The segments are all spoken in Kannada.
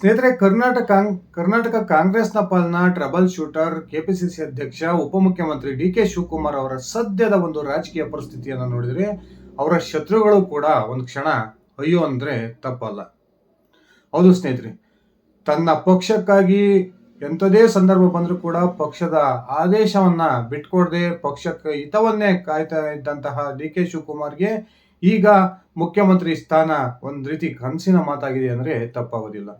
ಸ್ನೇಹಿತರೆ, ಕರ್ನಾಟಕ ಕರ್ನಾಟಕ ಕಾಂಗ್ರೆಸ್ನ ಪಾಲ್ನ ಟ್ರಬಲ್ ಶೂಟರ್, ಕೆಪಿಸಿಸಿ ಅಧ್ಯಕ್ಷ, ಉಪಮುಖ್ಯಮಂತ್ರಿ ಡಿ ಕೆ ಶಿವಕುಮಾರ್ ಅವರ ಸದ್ಯದ ಒಂದು ರಾಜಕೀಯ ಪರಿಸ್ಥಿತಿಯನ್ನು ನೋಡಿದರೆ, ಅವರ ಶತ್ರುಗಳು ಕೂಡ ಒಂದು ಕ್ಷಣ, ಅಯ್ಯೋ ಅಂದರೆ ತಪ್ಪಲ್ಲ. ಹೌದು ಸ್ನೇಹಿತರೆ, ತನ್ನ ಪಕ್ಷಕ್ಕಾಗಿ ಎಂಥದೇ ಸಂದರ್ಭ ಬಂದರೂ ಕೂಡ ಪಕ್ಷದ ಆದೇಶವನ್ನು ಬಿಟ್ಕೊಡದೆ, ಪಕ್ಷಕ್ಕೆ ಹಿತವನ್ನೇ ಕಾಯ್ತಾ ಇದ್ದಂತಹ ಡಿ ಕೆ ಶಿವಕುಮಾರ್ಗೆ ಈಗ ಮುಖ್ಯಮಂತ್ರಿ ಸ್ಥಾನ ಒಂದು ರೀತಿ ಕನಸಿನ ಮಾತಾಗಿದೆ ಅಂದ್ರೆ ತಪ್ಪಾಗೋದಿಲ್ಲ.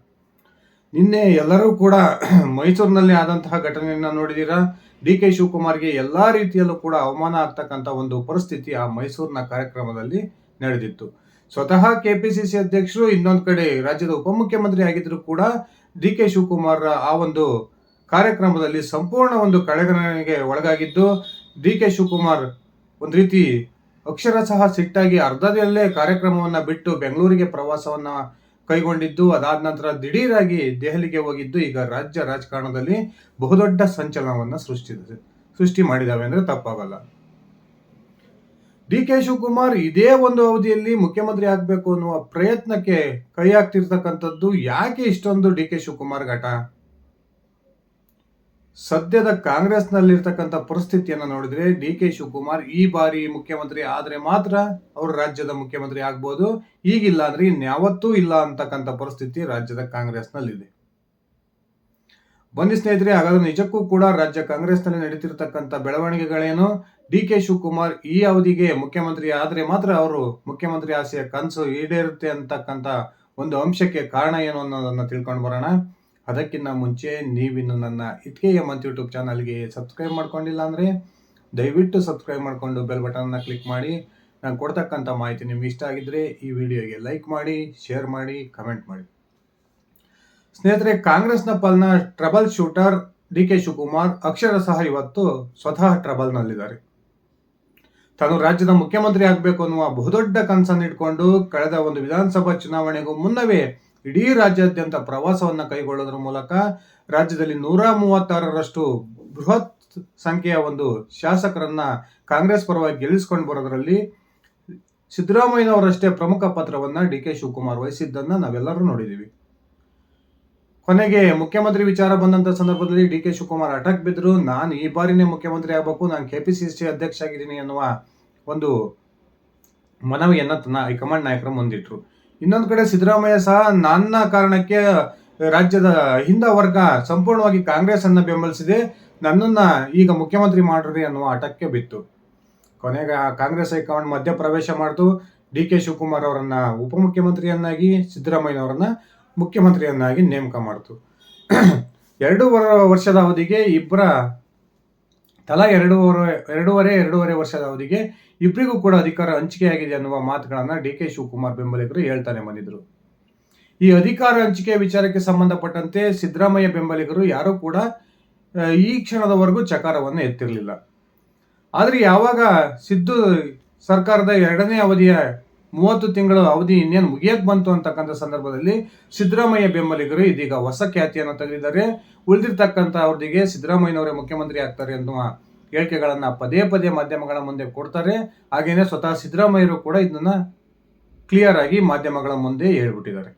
ನಿನ್ನೆ ಎಲ್ಲರೂ ಕೂಡ ಮೈಸೂರಿನಲ್ಲಿ ಆದಂತಹ ಘಟನೆಯನ್ನ ನೋಡಿದೀರಾ? ಡಿ ಕೆ ಶಿವಕುಮಾರ್ಗೆ ಎಲ್ಲಾ ರೀತಿಯಲ್ಲೂ ಕೂಡ ಅವಮಾನ ಆಗ್ತಕ್ಕಂಥ ಒಂದು ಪರಿಸ್ಥಿತಿ ಆ ಮೈಸೂರಿನ ಕಾರ್ಯಕ್ರಮದಲ್ಲಿ ನಡೆದಿತ್ತು. ಸ್ವತಃ ಕೆಪಿಸಿಸಿ ಅಧ್ಯಕ್ಷರು ಇನ್ನೊಂದು ಕಡೆ ರಾಜ್ಯದ ಉಪಮುಖ್ಯಮಂತ್ರಿ ಆಗಿದ್ರು ಕೂಡ ಡಿ ಕೆ ಶಿವಕುಮಾರ್ ಆ ಒಂದು ಕಾರ್ಯಕ್ರಮದಲ್ಲಿ ಸಂಪೂರ್ಣ ಒಂದು ಕಳೆಗಣನೆಗೆ ಒಳಗಾಗಿದ್ದು ಡಿ ಕೆ ಶಿವಕುಮಾರ್ ಒಂದು ರೀತಿ ಅಕ್ಷರಶಃ ಸಿಟ್ಟಾಗಿ ಅರ್ಧದಲ್ಲೇ ಕಾರ್ಯಕ್ರಮವನ್ನ ಬಿಟ್ಟು ಬೆಂಗಳೂರಿಗೆ ಪ್ರವಾಸವನ್ನ ಕೈಗೊಂಡಿದ್ದು. ಅದಾದ ನಂತರ ದಿಢೀರಾಗಿ ದೆಹಲಿಗೆ ಹೋಗಿದ್ದು. ಈಗ ರಾಜ್ಯ ರಾಜಕಾರಣದಲ್ಲಿ ಬಹುದೊಡ್ಡ ಸಂಚಲನವನ್ನು ಸೃಷ್ಟಿಸಿದೆ ಸೃಷ್ಟಿ ಮಾಡಿದಾವೆ ಅಂದ್ರೆ ತಪ್ಪಾಗಲ್ಲ. ಡಿ ಕೆ ಶಿವಕುಮಾರ್ ಇದೇ ಒಂದು ಅವಧಿಯಲ್ಲಿ ಮುಖ್ಯಮಂತ್ರಿ ಆಗಬೇಕು ಅನ್ನುವ ಪ್ರಯತ್ನಕ್ಕೆ ಕೈ ಹಾಕ್ತಿರ್ತಕ್ಕಂಥದ್ದು ಯಾಕೆ ಇಷ್ಟೊಂದು ಡಿ ಕೆ ಶಿವಕುಮಾರ್ ಘಟ? ಸದ್ಯದ ಕಾಂಗ್ರೆಸ್ನಲ್ಲಿರ್ತಕ್ಕಂಥ ಪರಿಸ್ಥಿತಿಯನ್ನು ನೋಡಿದರೆ ಡಿ ಕೆ ಶಿವಕುಮಾರ್ ಈ ಬಾರಿ ಮುಖ್ಯಮಂತ್ರಿ ಆದ್ರೆ ಮಾತ್ರ ಅವರು ರಾಜ್ಯದ ಮುಖ್ಯಮಂತ್ರಿ ಆಗ್ಬೋದು. ಈಗಿಲ್ಲ ಅಂದ್ರೆ ಇನ್ಯಾವತ್ತೂ ಇಲ್ಲ ಅಂತಕ್ಕಂಥ ಪರಿಸ್ಥಿತಿ ರಾಜ್ಯದ ಕಾಂಗ್ರೆಸ್ನಲ್ಲಿದೆ. ಬನ್ನಿ ಸ್ನೇಹಿತರೆ, ಹಾಗಾದ್ರೆ ನಿಜಕ್ಕೂ ಕೂಡ ರಾಜ್ಯ ಕಾಂಗ್ರೆಸ್ನಲ್ಲಿ ನಡೀತಿರ್ತಕ್ಕಂಥ ಬೆಳವಣಿಗೆಗಳೇನು? ಡಿ ಕೆ ಶಿವಕುಮಾರ್ ಈ ಅವಧಿಗೆ ಮುಖ್ಯಮಂತ್ರಿ ಆದ್ರೆ ಮಾತ್ರ ಅವರು ಮುಖ್ಯಮಂತ್ರಿ ಆಸೆಯ ಕನಸು ಈಡೇರುತ್ತೆ ಅಂತಕ್ಕಂಥ ಒಂದು ಅಂಶಕ್ಕೆ ಕಾರಣ ಏನು ಅನ್ನೋದನ್ನ ತಿಳ್ಕೊಂಡು ಬರೋಣ. ಅದಕ್ಕಿಂತ ಮುಂಚೆ ನೀವಿನ್ನು ನನ್ನ ಇಟ್ಕೆ ಮಂತ್ ಯೂಟ್ಯೂಬ್ ಚಾನಲ್ಗೆ ಸಬ್ಸ್ಕ್ರೈಬ್ ಮಾಡ್ಕೊಂಡಿಲ್ಲ ಅಂದರೆ ದಯವಿಟ್ಟು ಸಬ್ಸ್ಕ್ರೈಬ್ ಮಾಡಿಕೊಂಡು ಬೆಲ್ ಬಟನ್ನ ಕ್ಲಿಕ್ ಮಾಡಿ. ನಾನು ಕೊಡ್ತಕ್ಕಂಥ ಮಾಹಿತಿ ನಿಮ್ಗೆ ಇಷ್ಟ ಆಗಿದ್ರೆ ಈ ವಿಡಿಯೋಗೆ ಲೈಕ್ ಮಾಡಿ ಶೇರ್ ಮಾಡಿ ಕಮೆಂಟ್ ಮಾಡಿ. ಸ್ನೇಹಿತರೆ, ಕಾಂಗ್ರೆಸ್ನ ಪಾಲ್ನ trouble shooter D K Shivakumar ಅಕ್ಷರಶಃ ಇವತ್ತು ಸ್ವತಃ ಟ್ರಬಲ್ನಲ್ಲಿದ್ದಾರೆ ತಾನು ರಾಜ್ಯದ ಮುಖ್ಯಮಂತ್ರಿ ಆಗಬೇಕು ಅನ್ನುವ ಬಹುದೊಡ್ಡ ಕನಸನ್ನು ಇಟ್ಕೊಂಡು ಕಳೆದ ಒಂದು ವಿಧಾನಸಭಾ ಚುನಾವಣೆಗೂ ಮುನ್ನವೇ ಇಡೀ ರಾಜ್ಯಾದ್ಯಂತ ಪ್ರವಾಸವನ್ನ ಕೈಗೊಳ್ಳೋದ್ರ ಮೂಲಕ ರಾಜ್ಯದಲ್ಲಿ ನೂರ ಮೂವತ್ತಾರರಷ್ಟು ಬೃಹತ್ ಸಂಖ್ಯೆಯ ಒಂದು ಶಾಸಕರನ್ನ ಕಾಂಗ್ರೆಸ್ ಪರವಾಗಿ ಗೆಲ್ಲಿಸ್ಕೊಂಡು ಬರೋದರಲ್ಲಿ ಸಿದ್ದರಾಮಯ್ಯನವರಷ್ಟೇ ಪ್ರಮುಖ ಪಾತ್ರವನ್ನ ಡಿ ಕೆ ಶಿವಕುಮಾರ್ ವಹಿಸಿದ್ದನ್ನ ನಾವೆಲ್ಲರೂ ನೋಡಿದೀವಿ. ಕೊನೆಗೆ ಮುಖ್ಯಮಂತ್ರಿ ವಿಚಾರ ಬಂದಂತ ಸಂದರ್ಭದಲ್ಲಿ ಡಿ ಕೆ ಶಿವಕುಮಾರ್ ಅಟಕ್ ಬಿದ್ದರು ನಾನು ಈ ಬಾರಿನೇ ಮುಖ್ಯಮಂತ್ರಿ ಆಗಬೇಕು, ನಾನು ಕೆ ಪಿ ಸಿ ಅಧ್ಯಕ್ಷ ಆಗಿದ್ದೀನಿ ಅನ್ನುವ ಒಂದು ಮನವಿಯನ್ನು ತನ್ನ ಹೈಕಮಾಂಡ್ ನಾಯಕರು ಮುಂದಿಟ್ರು. ಇನ್ನೊಂದು ಕಡೆ ಸಿದ್ದರಾಮಯ್ಯ ಸಹ ನನ್ನ ಕಾರಣಕ್ಕೆ ರಾಜ್ಯದ ಹಿಂದ ವರ್ಗ ಸಂಪೂರ್ಣವಾಗಿ ಕಾಂಗ್ರೆಸ್ ಅನ್ನ ಬೆಂಬಲಿಸಿದೆ. ನನ್ನನ್ನ ಈಗ ಮುಖ್ಯಮಂತ್ರಿ ಮಾಡ್ರಿ ಅನ್ನುವ ಆಟಕ್ಕೆ ಬಿತ್ತು. ಕೊನೆಗೆ ಕಾಂಗ್ರೆಸ್ ಹೈಕಮಾಂಡ್ ಮಧ್ಯ ಪ್ರವೇಶ ಮಾಡಿತು. ಡಿ ಕೆ ಶಿವಕುಮಾರ್ ಅವರನ್ನ ಉಪಮುಖ್ಯಮಂತ್ರಿಯನ್ನಾಗಿ, ಸಿದ್ದರಾಮಯ್ಯನವರನ್ನ ಮುಖ್ಯಮಂತ್ರಿಯನ್ನಾಗಿ ನೇಮಕ ಮಾಡಿತು. ಎರಡೂವರೆ ವರ್ಷದ ಅವಧಿಗೆ ಇಬ್ಬರ ತಲಾ ಎರಡೂವರೆ ಎರಡೂವರೆ ಎರಡೂವರೆ ವರ್ಷದ ಅವಧಿಗೆ ಇಬ್ಬರಿಗೂ ಕೂಡ ಅಧಿಕಾರ ಹಂಚಿಕೆಯಾಗಿದೆ ಅನ್ನುವ ಮಾತುಗಳನ್ನು ಡಿ ಕೆ ಶಿವಕುಮಾರ್ ಬೆಂಬಲಿಗರು ಹೇಳ್ತಾನೆ ಬಂದಿದ್ರು. ಈ ಅಧಿಕಾರ ಹಂಚಿಕೆ ವಿಚಾರಕ್ಕೆ ಸಂಬಂಧಪಟ್ಟಂತೆ ಸಿದ್ದರಾಮಯ್ಯ ಬೆಂಬಲಿಗರು ಯಾರೂ ಕೂಡ ಈ ಕ್ಷಣದವರೆಗೂ ಚಕಾರವನ್ನು ಎತ್ತಿರಲಿಲ್ಲ. ಆದರೆ ಯಾವಾಗ ಸಿದ್ದು ಸರ್ಕಾರದ ಎರಡನೇ ಅವಧಿಯ ಮೂವತ್ತು ತಿಂಗಳ ಅವಧಿ ಇನ್ನೇನು ಮುಗಿಯಕ್ ಬಂತು ಅಂತಕ್ಕಂಥ ಸಂದರ್ಭದಲ್ಲಿ ಸಿದ್ದರಾಮಯ್ಯ ಬೆಂಬಲಿಗರು ಇದೀಗ ಹೊಸ ಖ್ಯಾತಿಯನ್ನು ತೆಗೆದಿದ್ದಾರೆ. ಉಳಿದಿರ್ತಕ್ಕಂಥ ಅವಧಿಗೆ ಸಿದ್ದರಾಮಯ್ಯನವರೇ ಮುಖ್ಯಮಂತ್ರಿ ಆಗ್ತಾರೆ ಅನ್ನುವ ಹೇಳಿಕೆಗಳನ್ನು ಪದೇ ಪದೇ ಮಾಧ್ಯಮಗಳ ಮುಂದೆ ಕೊಡ್ತಾರೆ. ಹಾಗೆಯೇ ಸ್ವತಃ ಸಿದ್ದರಾಮಯ್ಯರು ಕೂಡ ಇದನ್ನ ಕ್ಲಿಯರ್ ಆಗಿ ಮಾಧ್ಯಮಗಳ ಮುಂದೆ ಹೇಳ್ಬಿಟ್ಟಿದ್ದಾರೆ.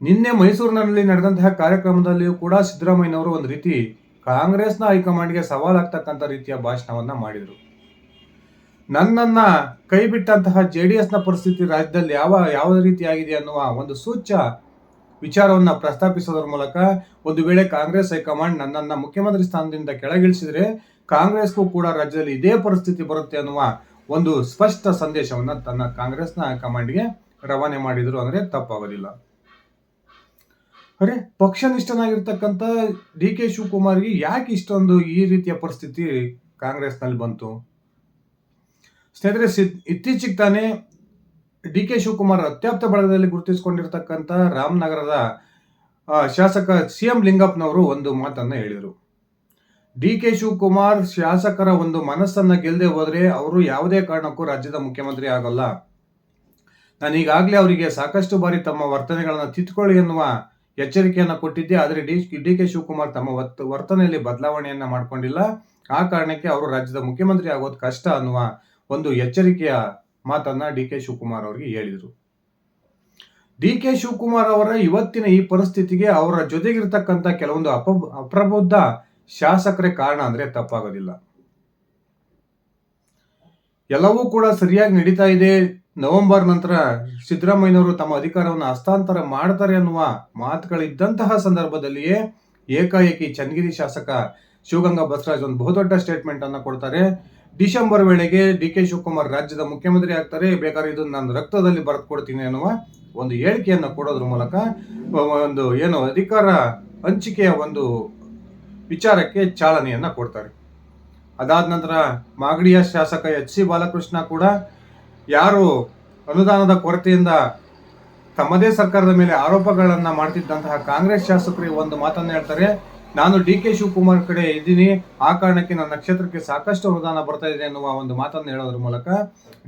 ನಿನ್ನೆ ಮೈಸೂರಿನಲ್ಲಿ ನಡೆದಂತಹ ಕಾರ್ಯಕ್ರಮದಲ್ಲಿಯೂ ಕೂಡ ಸಿದ್ದರಾಮಯ್ಯನವರು ಒಂದು ರೀತಿ ಕಾಂಗ್ರೆಸ್ನ ಹೈಕಮಾಂಡ್ಗೆ ಸವಾಲಾಗ್ತಕ್ಕಂಥ ರೀತಿಯ ಭಾಷಣವನ್ನ ಮಾಡಿದರು. ನನ್ನನ್ನ ಕೈ ಬಿಟ್ಟಂತಹ ಜೆ ಡಿ ಎಸ್ನ ಪರಿಸ್ಥಿತಿ ರಾಜ್ಯದಲ್ಲಿ ಯಾವ ಯಾವ ರೀತಿಯಾಗಿದೆ ಅನ್ನುವ ಒಂದು ಸೂಚ್ಯ ವಿಚಾರವನ್ನ ಪ್ರಸ್ತಾಪಿಸೋದ್ರ ಮೂಲಕ ಒಂದು ವೇಳೆ ಕಾಂಗ್ರೆಸ್ ಹೈಕಮಾಂಡ್ ನನ್ನನ್ನ ಮುಖ್ಯಮಂತ್ರಿ ಸ್ಥಾನದಿಂದ ಕೆಳಗಿಳಿಸಿದ್ರೆ ಕಾಂಗ್ರೆಸ್ಗೂ ಕೂಡ ರಾಜ್ಯದಲ್ಲಿ ಇದೇ ಪರಿಸ್ಥಿತಿ ಬರುತ್ತೆ ಅನ್ನುವ ಒಂದು ಸ್ಪಷ್ಟ ಸಂದೇಶವನ್ನ ತನ್ನ ಕಾಂಗ್ರೆಸ್ನ ಹೈಕಮಾಂಡ್ಗೆ ರವಾನೆ ಮಾಡಿದ್ರು ಅಂದ್ರೆ ತಪ್ಪಾಗೋದಿಲ್ಲ ಅರೆ, ಪಕ್ಷನಿಷ್ಠನಾಗಿರ್ತಕ್ಕಂಥ ಡಿ ಕೆ ಶಿವಕುಮಾರ್ಗೆ ಯಾಕೆ ಇಷ್ಟೊಂದು ಈ ರೀತಿಯ ಪರಿಸ್ಥಿತಿ ಕಾಂಗ್ರೆಸ್ನಲ್ಲಿ ಬಂತು? ಸ್ನೇಹಿತರೆ, ಸಿ- ಇತ್ತೀಚೆಗೆ ತಾನೇ ಡಿ ಕೆ ಶಿವಕುಮಾರ್ ಅತ್ಯಾಪ್ತ ಬಳಗದಲ್ಲಿ ಗುರುತಿಸಿಕೊಂಡಿರ್ತಕ್ಕಂಥ ರಾಮನಗರದ ಶಾಸಕ ಸಿ ಎಂ ಲಿಂಗಪ್ಪನವರು ಒಂದು ಮಾತನ್ನ ಹೇಳಿದರು. ಡಿ ಕೆ ಶಿವಕುಮಾರ್ ಶಾಸಕರ ಒಂದು ಮನಸ್ಸನ್ನ ಗೆಲ್ಲದೆ ಹೋದರೆ ಅವರು ಯಾವುದೇ ಕಾರಣಕ್ಕೂ ರಾಜ್ಯದ ಮುಖ್ಯಮಂತ್ರಿ ಆಗಲ್ಲ. ನಾನು ಈಗಾಗಲೇ ಅವರಿಗೆ ಸಾಕಷ್ಟು ಬಾರಿ ತಮ್ಮ ವರ್ತನೆಗಳನ್ನು ತಿದ್ದುಕೊಳ್ಳಿ ಎನ್ನುವ ಎಚ್ಚರಿಕೆಯನ್ನು ಕೊಟ್ಟಿದ್ದೆ. ಆದರೆ ಡಿ ಡಿ ಕೆ ಶಿವಕುಮಾರ್ ತಮ್ಮ ವರ್ತನೆಯಲ್ಲಿ ಬದಲಾವಣೆಯನ್ನ ಮಾಡ್ಕೊಂಡಿಲ್ಲ. ಆ ಕಾರಣಕ್ಕೆ ಅವರು ರಾಜ್ಯದ ಮುಖ್ಯಮಂತ್ರಿ ಆಗೋದು ಕಷ್ಟ ಅನ್ನುವ ಒಂದು ಎಚ್ಚರಿಕೆಯ ಮಾತನ್ನ ಡಿ ಕೆ ಶಿವಕುಮಾರ್ ಅವರಿಗೆ ಹೇಳಿದರು. ಡಿ ಕೆ ಶಿವಕುಮಾರ್ ಅವರ ಇವತ್ತಿನ ಈ ಪರಿಸ್ಥಿತಿಗೆ ಅವರ ಜೊತೆಗಿರ್ತಕ್ಕಂಥ ಕೆಲವೊಂದು ಅಪ, ಅಪ್ರಬುದ್ಧ ಶಾಸಕರೇ ಕಾರಣ ಅಂದ್ರೆ ತಪ್ಪಾಗೋದಿಲ್ಲ. ಎಲ್ಲವೂ ಕೂಡ ಸರಿಯಾಗಿ ನಡೀತಾ ಇದೆ. ನವೆಂಬರ್ ನಂತರ ಸಿದ್ದರಾಮಯ್ಯನವರು ತಮ್ಮ ಅಧಿಕಾರವನ್ನು ಹಸ್ತಾಂತರ ಮಾಡ್ತಾರೆ ಅನ್ನುವ ಮಾತುಗಳಿದ್ದಂತಹ ಸಂದರ್ಭದಲ್ಲಿಯೇ ಏಕಾಏಕಿ ಚನ್ನಗಿರಿ ಶಾಸಕ ಶಿವಗಂಗಾ ಬಸವರಾಜ್ ಒಂದು ಬಹುದೊಡ್ಡ ಸ್ಟೇಟ್ಮೆಂಟ್ ಅನ್ನ ಕೊಡ್ತಾರೆ. ಡಿಸೆಂಬರ್ ವೇಳೆಗೆ ಡಿ ಕೆ ಶಿವಕುಮಾರ್ ರಾಜ್ಯದ ಮುಖ್ಯಮಂತ್ರಿ ಆಗ್ತಾರೆ. ಬೇಕಾದ್ರೆ ಇದು ನಾನು ರಕ್ತದಲ್ಲಿ ಬರೆದು ಕೊಡ್ತೀನಿ ಅನ್ನುವ ಒಂದು ಹೇಳಿಕೆಯನ್ನು ಕೊಡೋದ್ರ ಮೂಲಕ ಒಂದು ಏನು ಅಧಿಕಾರ ಹಂಚಿಕೆಯ ಒಂದು ವಿಚಾರಕ್ಕೆ ಚಾಲನೆಯನ್ನು ಕೊಡ್ತಾರೆ. ಅದಾದ ನಂತರ ಮಾಗಡಿಯ ಶಾಸಕ ಎಚ್ ಸಿ ಬಾಲಕೃಷ್ಣ ಕೂಡ ಯಾರು ಅನುದಾನದ ಕೊರತೆಯಿಂದ ತಮ್ಮದೇ ಸರ್ಕಾರದ ಮೇಲೆ ಆರೋಪಗಳನ್ನು ಮಾಡ್ತಿದ್ದಂತಹ ಕಾಂಗ್ರೆಸ್ ಶಾಸಕರು ಒಂದು ಮಾತನ್ನ ಹೇಳ್ತಾರೆ. ನಾನು ಡಿ ಕೆ ಶಿವಕುಮಾರ್ ಕಡೆ ಇದ್ದೀನಿ. ಆ ಕಾರಣಕ್ಕೆ ನನ್ನ ನಕ್ಷತ್ರಕ್ಕೆ ಸಾಕಷ್ಟು ಅನುದಾನ ಬರ್ತಾ ಇದೆ ಅನ್ನುವ ಒಂದು ಮಾತನ್ನು ಹೇಳೋದ್ರ ಮೂಲಕ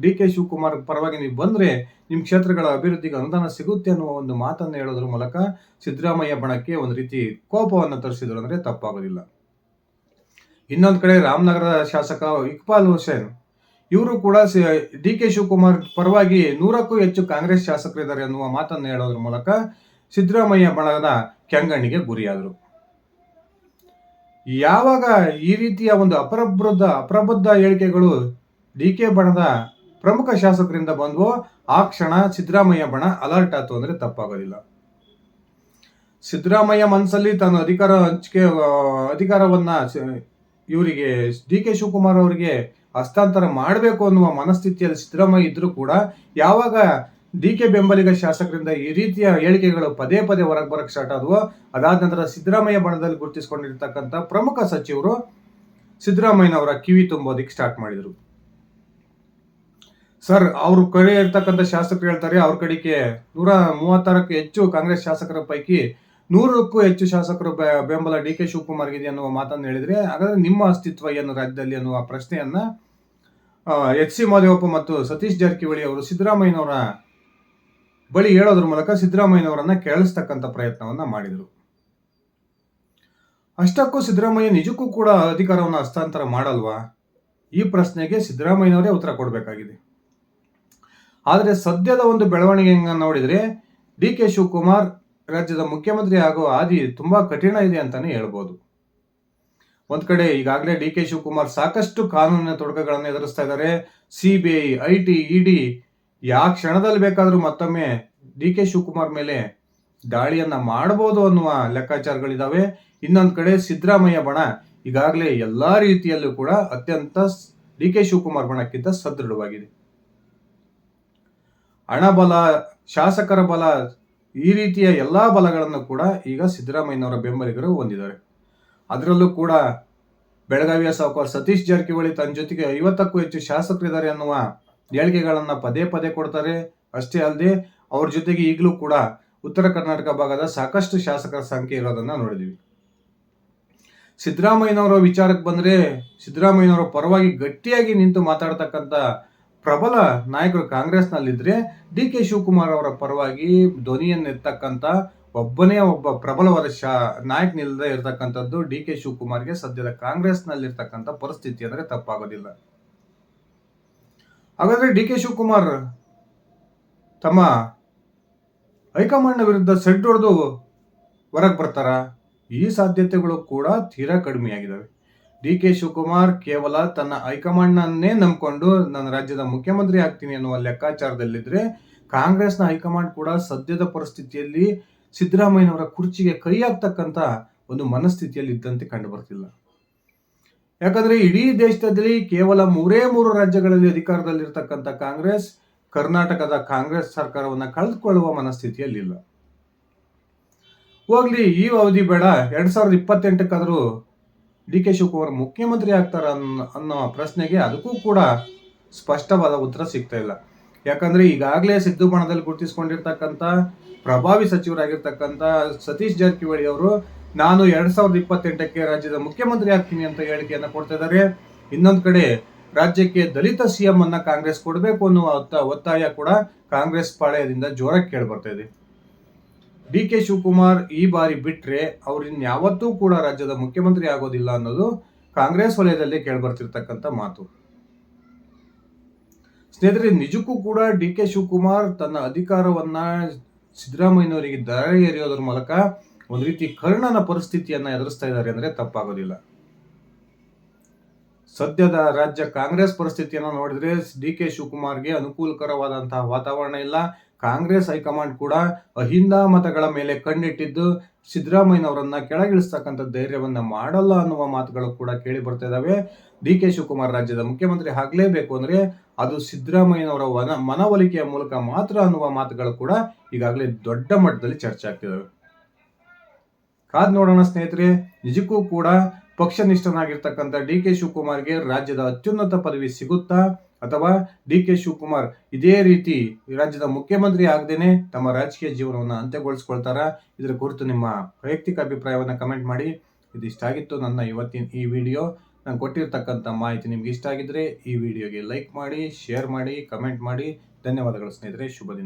ಡಿ ಕೆ ಶಿವಕುಮಾರ್ ಪರವಾಗಿ ನೀವು ಬಂದ್ರೆ ನಿಮ್ಮ ಕ್ಷೇತ್ರಗಳ ಅಭಿವೃದ್ಧಿಗೆ ಅನುದಾನ ಸಿಗುತ್ತೆ ಅನ್ನುವ ಒಂದು ಮಾತನ್ನು ಹೇಳೋದ್ರ ಮೂಲಕ ಸಿದ್ದರಾಮಯ್ಯ ಬಣಕ್ಕೆ ಒಂದು ರೀತಿ ಕೋಪವನ್ನು ತರಿಸಿದ್ರು ಅಂದ್ರೆ ತಪ್ಪಾಗೋದಿಲ್ಲ. ಇನ್ನೊಂದು ಕಡೆ ರಾಮನಗರದ ಶಾಸಕ ಇಕ್ಬಾಲ್ ಹುಸೇನ್, ಇವರು ಕೂಡ ಡಿ ಕೆ ಶಿವಕುಮಾರ್ ಪರವಾಗಿ ನೂರಕ್ಕೂ ಹೆಚ್ಚು ಕಾಂಗ್ರೆಸ್ ಶಾಸಕರಿದ್ದಾರೆ ಅನ್ನುವ ಮಾತನ್ನು ಹೇಳೋದ್ರ ಮೂಲಕ ಸಿದ್ದರಾಮಯ್ಯ ಬಣದ ಕೆಂಗಣ್ಣಿಗೆ ಗುರಿಯಾದರು. ಯಾವಾಗ ಈ ರೀತಿಯ ಒಂದು ಅಪರಬದ್ಧ ಅಪ್ರಬುದ್ಧ ಹೇಳಿಕೆಗಳು ಡಿ ಕೆ ಬಣದ ಪ್ರಮುಖ ಶಾಸಕರಿಂದ ಬಂದ್ವೋ, ಆ ಕ್ಷಣ ಸಿದ್ದರಾಮಯ್ಯ ಬಣ ಅಲರ್ಟ್ ಆಯ್ತು ಅಂದ್ರೆ ತಪ್ಪಾಗೋದಿಲ್ಲ. ಸಿದ್ದರಾಮಯ್ಯ ಮನಸ್ಸಲ್ಲಿ ತನ್ನ ಅಧಿಕಾರ ಹಂಚಿಕೆ ಅಧಿಕಾರವನ್ನ ಇವರಿಗೆ ಡಿ ಕೆ ಶಿವಕುಮಾರ್ ಅವರಿಗೆ ಹಸ್ತಾಂತರ ಮಾಡಬೇಕು ಅನ್ನುವ ಮನಸ್ಥಿತಿಯಲ್ಲಿ ಸಿದ್ದರಾಮಯ್ಯ ಇದ್ರೂ ಕೂಡ ಯಾವಾಗ ಡಿ ಕೆ ಬೆಂಬಲಿಗ ಶಾಸಕರಿಂದ ಈ ರೀತಿಯ ಹೇಳಿಕೆಗಳು ಪದೇ ಪದೇ ಹೊರಗೆ ಬರಕ್ಕೆ ಸ್ಟಾರ್ಟ್ ಆದವು. ಅದಾದ ನಂತರ ಸಿದ್ದರಾಮಯ್ಯ ಬಣದಲ್ಲಿ ಗುರುತಿಸಿಕೊಂಡಿರ್ತಕ್ಕಂಥ ಪ್ರಮುಖ ಸಚಿವರು ಸಿದ್ದರಾಮಯ್ಯನವರ ಕಿವಿ ತುಂಬೋದಿಕ್ಕೆ ಸ್ಟಾರ್ಟ್ ಮಾಡಿದರು. ಸರ್, ಅವರು ಕಡೆ ಇರ್ತಕ್ಕಂಥ ಶಾಸಕರು ಹೇಳ್ತಾರೆ, ಅವ್ರ ಕಡೆಗೆ ನೂರ ಮೂವತ್ತಾರಕ್ಕೂ ಹೆಚ್ಚು ಕಾಂಗ್ರೆಸ್ ಶಾಸಕರ ಪೈಕಿ ನೂರಕ್ಕೂ ಹೆಚ್ಚು ಶಾಸಕರು ಬೆಂಬಲ ಡಿ ಕೆ ಶಿವಕುಮಾರ್ ಇದೆ ಅನ್ನುವ ಮಾತನ್ನು ಹೇಳಿದರೆ, ಹಾಗಾದ್ರೆ ನಿಮ್ಮ ಅಸ್ತಿತ್ವ ಏನು ರಾಜ್ಯದಲ್ಲಿ ಅನ್ನುವ ಪ್ರಶ್ನೆಯನ್ನ ಎಚ್ ಸಿ ಮಾದೇವಪ್ಪ ಮತ್ತು ಸತೀಶ್ ಜಾರಕಿಹೊಳಿ ಅವರು ಸಿದ್ದರಾಮಯ್ಯನವರ ಬಳಿ ಹೇಳೋದ್ರ ಮೂಲಕ ಸಿದ್ದರಾಮಯ್ಯನವರನ್ನ ಕೇಳಿಸ್ತಕ್ಕಂತ ಪ್ರಯತ್ನವನ್ನ ಮಾಡಿದರು. ಅಷ್ಟಕ್ಕೂ ಸಿದ್ದರಾಮಯ್ಯ ನಿಜಕ್ಕೂ ಕೂಡ ಅಧಿಕಾರವನ್ನು ಹಸ್ತಾಂತರ ಮಾಡಲ್ವಾ? ಈ ಪ್ರಶ್ನೆಗೆ ಸಿದ್ದರಾಮಯ್ಯನವರೇ ಉತ್ತರ ಕೊಡಬೇಕಾಗಿದೆ. ಆದರೆ ಸದ್ಯದ ಒಂದು ಬೆಳವಣಿಗೆಯನ್ನ ನೋಡಿದ್ರೆ, ಡಿ ಕೆ ಶಿವಕುಮಾರ್ ರಾಜ್ಯದ ಮುಖ್ಯಮಂತ್ರಿ ಆಗೋ ಹಾದಿ ತುಂಬಾ ಕಠಿಣ ಇದೆ ಅಂತಾನೆ ಹೇಳ್ಬೋದು. ಒಂದು ಕಡೆ ಈಗಾಗಲೇ ಡಿ ಕೆ ಶಿವಕುಮಾರ್ ಸಾಕಷ್ಟು ಕಾನೂನಿನ ತೊಡಕಗಳನ್ನು ಎದುರಿಸ್ತಾ ಇದ್ದಾರೆ ಸಿಬಿಐ ಐ ಟಿ ಇಡಿ ಯಾವ ಕ್ಷಣದಲ್ಲಿ ಬೇಕಾದರೂ ಮತ್ತೊಮ್ಮೆ ಡಿ ಕೆ ಶಿವಕುಮಾರ್ ಮೇಲೆ ದಾಳಿಯನ್ನ ಮಾಡಬಹುದು ಅನ್ನುವ ಲೆಕ್ಕಾಚಾರಗಳಿದಾವೆ. ಇನ್ನೊಂದು ಕಡೆ ಸಿದ್ದರಾಮಯ್ಯ ಬಣ ಈಗಾಗಲೇ ಎಲ್ಲಾ ರೀತಿಯಲ್ಲೂ ಕೂಡ ಅತ್ಯಂತ ಡಿ ಕೆ ಶಿವಕುಮಾರ್ ಬಣಕ್ಕಿಂತ ಸದೃಢವಾಗಿದೆ. ಹಣಬಲ ಶಾಸಕರ ಬಲ ಈ ರೀತಿಯ ಎಲ್ಲಾ ಬಲಗಳನ್ನು ಕೂಡ ಈಗ ಸಿದ್ದರಾಮಯ್ಯನವರ ಬೆಂಬಲಿಗರು ಹೊಂದಿದ್ದಾರೆ. ಅದರಲ್ಲೂ ಕೂಡ ಬೆಳಗಾವಿಯ ಸಾವುಕಾರ ಸತೀಶ್ ಜಾರಕಿಹೊಳಿ ತನ್ನ ಜೊತೆಗೆ ಐವತ್ತಕ್ಕೂ ಹೆಚ್ಚು ಶಾಸಕರಿದ್ದಾರೆ ಅನ್ನುವ ಹೇಳಿಕೆಗಳನ್ನ ಪದೇ ಪದೇ ಕೊಡ್ತಾರೆ. ಅಷ್ಟೇ ಅಲ್ಲದೆ ಅವ್ರ ಜೊತೆಗೆ ಈಗಲೂ ಕೂಡ ಉತ್ತರ ಕರ್ನಾಟಕ ಭಾಗದ ಸಾಕಷ್ಟು ಶಾಸಕರ ಸಂಖ್ಯೆ ಇರೋದನ್ನ ನೋಡಿದೀವಿ. ಸಿದ್ದರಾಮಯ್ಯನವರ ವಿಚಾರಕ್ಕೆ ಬಂದ್ರೆ ಸಿದ್ದರಾಮಯ್ಯನವರ ಪರವಾಗಿ ಗಟ್ಟಿಯಾಗಿ ನಿಂತು ಮಾತಾಡ್ತಕ್ಕಂಥ ಪ್ರಬಲ ನಾಯಕರು ಕಾಂಗ್ರೆಸ್ನಲ್ಲಿದ್ರೆ ಡಿ ಕೆ ಶಿವಕುಮಾರ್ ಅವರ ಪರವಾಗಿ ಧ್ವನಿಯನ್ನೆತ್ತಕ್ಕಂಥ ಒಬ್ಬನೇ ಒಬ್ಬ ಪ್ರಬಲವಾದ ಶಾ ನಾಯಕ ನಿಲ್ಲದೆ ಇರತಕ್ಕಂಥದ್ದು ಡಿ ಕೆ ಶಿವಕುಮಾರ್ಗೆ ಸದ್ಯದ ಕಾಂಗ್ರೆಸ್ನಲ್ಲಿರ್ತಕ್ಕಂಥ ಪರಿಸ್ಥಿತಿ ಅಂದ್ರೆ ತಪ್ಪಾಗೋದಿಲ್ಲ. ಹಾಗಾದ್ರೆ ಡಿ ಕೆ ಶಿವಕುಮಾರ್ ತಮ್ಮ ಹೈಕಮಾಂಡ್ನ ವಿರುದ್ಧ ಸೆಡ್ ಹೊಡೆದು ಹೊರಗೆ ಬರ್ತಾರ? ಈ ಸಾಧ್ಯತೆಗಳು ಕೂಡ ತೀರಾ ಕಡಿಮೆಯಾಗಿದ್ದಾವೆ ಡಿ ಕೆ ಶಿವಕುಮಾರ್ ಕೇವಲ ತನ್ನ ಹೈಕಮಾಂಡ್ನನ್ನೇ ನಂಬಿಕೊಂಡು ನನ್ನ ರಾಜ್ಯದ ಮುಖ್ಯಮಂತ್ರಿ ಆಗ್ತೀನಿ ಅನ್ನುವ ಲೆಕ್ಕಾಚಾರದಲ್ಲಿದ್ದರೆ ಕಾಂಗ್ರೆಸ್ನ ಹೈಕಮಾಂಡ್ ಕೂಡ ಸದ್ಯದ ಪರಿಸ್ಥಿತಿಯಲ್ಲಿ ಸಿದ್ದರಾಮಯ್ಯನವರ ಕುರ್ಚಿಗೆ ಕೈ ಹಾಕ್ತಕ್ಕಂಥ ಒಂದು ಮನಸ್ಥಿತಿಯಲ್ಲಿ ಇದ್ದಂತೆ ಕಂಡು ಬರ್ತಿಲ್ಲ. ಯಾಕಂದ್ರೆ ಇಡೀ ದೇಶದಲ್ಲಿ ಕೇವಲ ಮೂರೇ ಮೂರು ರಾಜ್ಯಗಳಲ್ಲಿ ಅಧಿಕಾರದಲ್ಲಿರ್ತಕ್ಕಂಥ ಕಾಂಗ್ರೆಸ್, ಕರ್ನಾಟಕದ ಕಾಂಗ್ರೆಸ್ ಸರ್ಕಾರವನ್ನ ಕಳೆದುಕೊಳ್ಳುವ ಮನಸ್ಥಿತಿಯಲ್ಲಿಲ್ಲ. ಹೋಗ್ಲಿ, ಈ ಅವಧಿ ಬೇಡ. ಎರಡ್ ಸಾವಿರದ ಇಪ್ಪತ್ತೆಂಟಕ್ಕಾದರೂ ಡಿ ಕೆ ಶಿವಕುಮಾರ್ ಮುಖ್ಯಮಂತ್ರಿ ಆಗ್ತಾರ ಅನ್ನೋ ಪ್ರಶ್ನೆಗೆ ಅದಕ್ಕೂ ಕೂಡ ಸ್ಪಷ್ಟವಾದ ಉತ್ತರ ಸಿಗ್ತಾ ಇಲ್ಲ. ಯಾಕಂದ್ರೆ ಈಗಾಗಲೇ ಸಿದ್ದು ಬಣದಲ್ಲಿ ಗುರುತಿಸಿಕೊಂಡಿರ್ತಕ್ಕಂಥ ಪ್ರಭಾವಿ ಸಚಿವರಾಗಿರ್ತಕ್ಕಂಥ ಸತೀಶ್ ಜಾರಕಿಹೊಳಿ ಅವರು ನಾನು ಎರಡ್ ಸಾವಿರದ ಇಪ್ಪತ್ತೆಂಟಕ್ಕೆ ರಾಜ್ಯದ ಮುಖ್ಯಮಂತ್ರಿ ಆಗ್ತೀನಿ ಅಂತ ಹೇಳಿಕೆಯನ್ನ ಕೊಡ್ತಾ ಇದ್ದಾರೆ. ಇನ್ನೊಂದು ಕಡೆ ರಾಜ್ಯಕ್ಕೆ ದಲಿತ ಸಿಎಂ ಅನ್ನ ಕಾಂಗ್ರೆಸ್ ಕೊಡಬೇಕು ಅನ್ನುವ ಒತ್ತ- ಒತ್ತಾಯ ಕೂಡ ಕಾಂಗ್ರೆಸ್ ಪಾಳೆಯದಿಂದ ಜೋರಾಗಿ ಕೇಳಿ ಬರ್ತಾ ಇದೆ. ಡಿ ಕೆ ಶಿವಕುಮಾರ್ ಈ ಬಾರಿ ಬಿಟ್ರೆ ಅವ್ರು ಇನ್ಯಾವತ್ತೂ ಕೂಡ ರಾಜ್ಯದ ಮುಖ್ಯಮಂತ್ರಿ ಆಗೋದಿಲ್ಲ ಅನ್ನೋದು ಕಾಂಗ್ರೆಸ್ ವಲಯದಲ್ಲಿ ಕೇಳ್ಬರ್ತಿರ್ತಕ್ಕಂಥ ಮಾತು. ಸ್ನೇಹಿತರೆ, ನಿಜಕ್ಕೂ ಕೂಡ ಡಿ ಕೆ ಶಿವಕುಮಾರ್ ತನ್ನ ಅಧಿಕಾರವನ್ನ ಸಿದ್ದರಾಮಯ್ಯನವರಿಗೆ ದಾರಿ ಎರೆಯೋದ್ರ ಮೂಲಕ ಒಂದು ರೀತಿ ಕರ್ಣನ ಪರಿಸ್ಥಿತಿಯನ್ನ ಎದುರಿಸ್ತಾ ಇದ್ದಾರೆ ಅಂದ್ರೆ ತಪ್ಪಾಗೋದಿಲ್ಲ. ಸದ್ಯದ ರಾಜ್ಯ ಕಾಂಗ್ರೆಸ್ ಪರಿಸ್ಥಿತಿಯನ್ನು ನೋಡಿದ್ರೆ ಡಿ ಕೆ ಶಿವಕುಮಾರ್ಗೆ ಅನುಕೂಲಕರವಾದಂತಹ ವಾತಾವರಣ ಇಲ್ಲ. ಕಾಂಗ್ರೆಸ್ ಹೈಕಮಾಂಡ್ ಕೂಡ ಅಹಿಂದ ಮತಗಳ ಮೇಲೆ ಕಣ್ಣಿಟ್ಟಿದ್ದು ಸಿದ್ದರಾಮಯ್ಯನವರನ್ನ ಕೆಳಗಿಳಿಸ್ತಕ್ಕಂಥ ಧೈರ್ಯವನ್ನ ಮಾಡಲ್ಲ ಅನ್ನುವ ಮಾತುಗಳು ಕೂಡ ಕೇಳಿ ಬರ್ತಾ ಇದಾವೆ. ಡಿ ಕೆ ಶಿವಕುಮಾರ್ ರಾಜ್ಯದ ಮುಖ್ಯಮಂತ್ರಿ ಆಗ್ಲೇಬೇಕು ಅಂದ್ರೆ ಅದು ಸಿದ್ದರಾಮಯ್ಯನವರ ವನ ಮನವೊಲಿಕೆಯ ಮೂಲಕ ಮಾತ್ರ ಅನ್ನುವ ಮಾತುಗಳು ಕೂಡ ಈಗಾಗಲೇ ದೊಡ್ಡ ಮಟ್ಟದಲ್ಲಿ ಚರ್ಚೆ ಆಗ್ತಿದಾವೆ. ಕಾದ್ ನೋಡೋಣ ಸ್ನೇಹಿತರೆ, ನಿಜಕ್ಕೂ ಕೂಡ ಪಕ್ಷನಿಷ್ಠನಾಗಿರ್ತಕ್ಕಂಥ ಡಿ ಕೆ ಶಿವಕುಮಾರ್ಗೆ ರಾಜ್ಯದ ಅತ್ಯುನ್ನತ ಪದವಿ ಸಿಗುತ್ತಾ? ಅಥವಾ ಡಿ ಕೆ ಶಿವಕುಮಾರ್ ಇದೇ ರೀತಿ ರಾಜ್ಯದ ಮುಖ್ಯಮಂತ್ರಿ ಆಗದೇನೆ ತಮ್ಮ ರಾಜಕೀಯ ಜೀವನವನ್ನು ಅಂತ್ಯಗೊಳಿಸ್ಕೊಳ್ತಾರ? ಇದರ ಕುರಿತು ನಿಮ್ಮ ವೈಯಕ್ತಿಕ ಅಭಿಪ್ರಾಯವನ್ನು ಕಮೆಂಟ್ ಮಾಡಿ. ಇದಿಷ್ಟಾಗಿತ್ತು ನನ್ನ ಇವತ್ತಿನ ಈ ವಿಡಿಯೋ. ನಾನು ಕೊಟ್ಟಿರ್ತಕ್ಕಂಥ ಮಾಹಿತಿ ನಿಮ್ಗೆ ಇಷ್ಟ ಆಗಿದ್ರೆ ಈ ವಿಡಿಯೋಗೆ ಲೈಕ್ ಮಾಡಿ, ಶೇರ್ ಮಾಡಿ, ಕಮೆಂಟ್ ಮಾಡಿ. ಧನ್ಯವಾದಗಳು ಸ್ನೇಹಿತರೆ, ಶುಭ ದಿನ.